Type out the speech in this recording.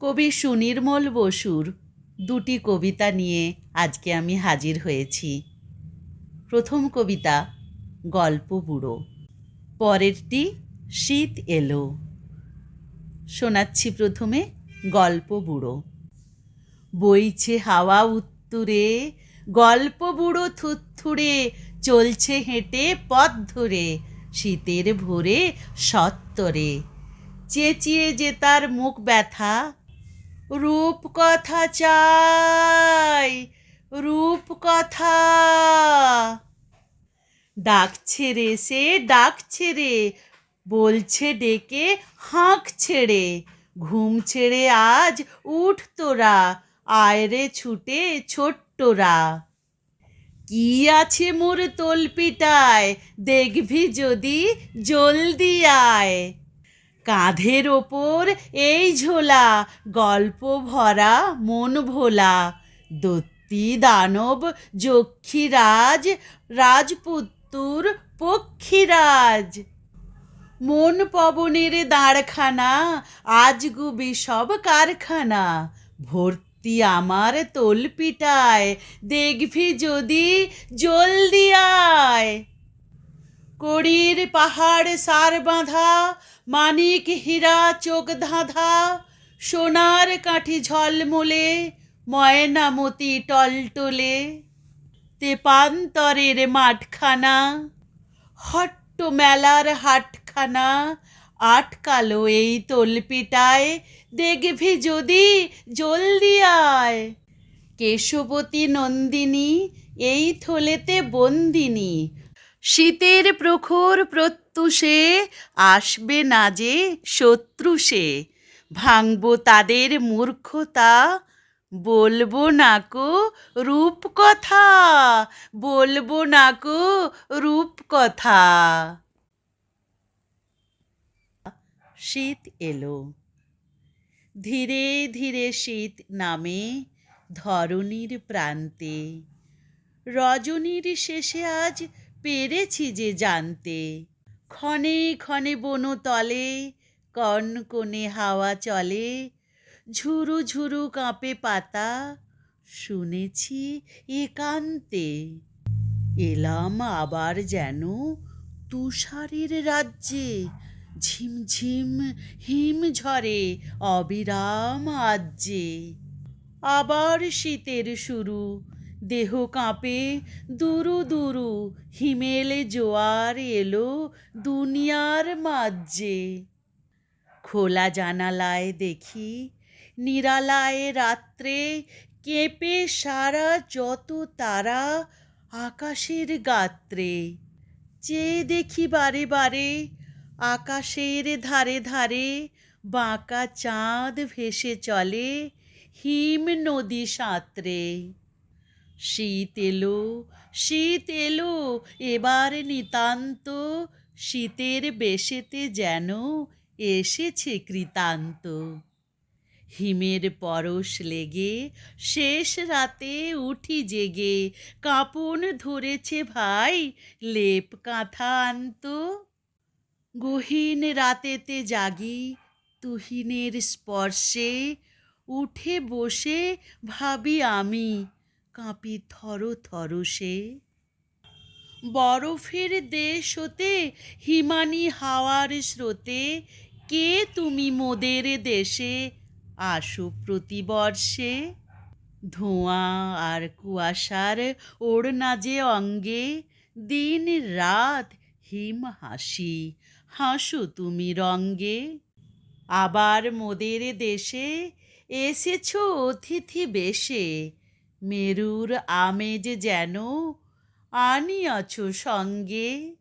কবি সুনির্মল বসুর দুটি কবিতা নিয়ে আজকে আমি হাজির হয়েছি। প্রথম কবিতা, গল্প বুড়ো। পরেরটি, শীত এলো। শোনাচ্ছি প্রথমে, গল্প বুড়ো। বইছে হাওয়া উত্তুরে, গল্প বুড়ো থুত্থুরে চলছে হেঁটে পথ ধরে, শীতের ভোরে সত্তরে। চেঁচিয়ে যে তার মুখ ব্যথা রূপ কথা চাই রূপ কথা ডাকছে রে সে, ডাকছে রে, বলছে ডেকে, হাঁক ছেড়ে। ঘুম ছেড়ে আজ উঠ তোরা, আয় রে ছুটে ছোট্টরা। কি আছে মোর তলপিটায়, দেখবি যদি জলদি আয়। কাঁধের ওপর এই ঝোলা, গল্প ভরা মন ভোলা। দত্তি, দানব, যক্ষীরাজ, রাজপুত্তুর পক্ষীরাজ। মন পবনের দাঁড়খানা, আজগুবি সব কারখানা। ভর্তি আমার তলপিটায়, দেখবি যদি জলদি আয়। কড়ির পাহাড় সার বাঁধা, মানিক হীরা চোখ ধাঁধা, সোনার কাঠি ঝলমলে, ময়নামতি টলটলে তেপান্তরের মাঠখানা, হট্ট মেলার হাটখানা, আটকালো এই তলপিটায়, দেখবি যদি জলদি আয়। কেশবতী নন্দিনী, এই থলেতে বন্দিনী শীতের প্রখর প্রত্যুষে আসবে না যে শত্রু সে ভাঙব তাদের মূর্খতা, বলব না কো রূপকথা, বলব না কো রূপকথা। শীত এলো। ধীরে ধীরে শীত নামে ধরণীর প্রান্তে। রজনীর শেষে আজ পেরেছি যে জানতে। ক্ষণে ক্ষণে বনতলে কনকনে হাওয়া চলে, ঝুরু ঝুরু কাঁপে পাতা, শুনেছি একান্তে এলাম আবার যেন তুষারের রাজ্যে ঝিমঝিম হিম ঝরে অবিরাম আজ্যে। আবার শীতের শুরু দেহ কাঁপে, দুরু দুরু হিমেলে জোয়ার এলো দুনিয়ার মাঝে। খোলা জানালায় দেখি, নিরালায় রাত্রে কেঁপে সারা যত তারা আকাশের গাত্রে। চেয়ে দেখি বারে বারে আকাশের ধারে ধারে বাঁকা চাঁদ ভেসে চলে হিম নদী সাঁতরে। শীত এলো শীত এলো এবার নিতান্ত। শীতের বেশেতে যেন এসেছে কৃতান্ত। হিমের পরশ লেগে শেষ রাতে উঠি জেগে, কাঁপন ধরেছে ভাই লেপ কাঁথা আনতো গহীন রাতেতে জাগি তুহিনের স্পর্শে, উঠে বসে ভাবি আমি কাঁপি থর থর সে। বরফের দেশ হতে, হিমানি হাওয়ার স্রোতে, কে তুমি মোদের দেশে? আসো প্রতিবর্ষে ধোঁয়া আর কুয়াশার ওড়না যে অঙ্গে, দিন রাত হিম হাসি, হাসো তুমি রঙ্গে। আবার মোদের দেশে এসেছ অতিথি বেশে মেরুর আমেজ যেন আনিয়াছ সঙ্গে।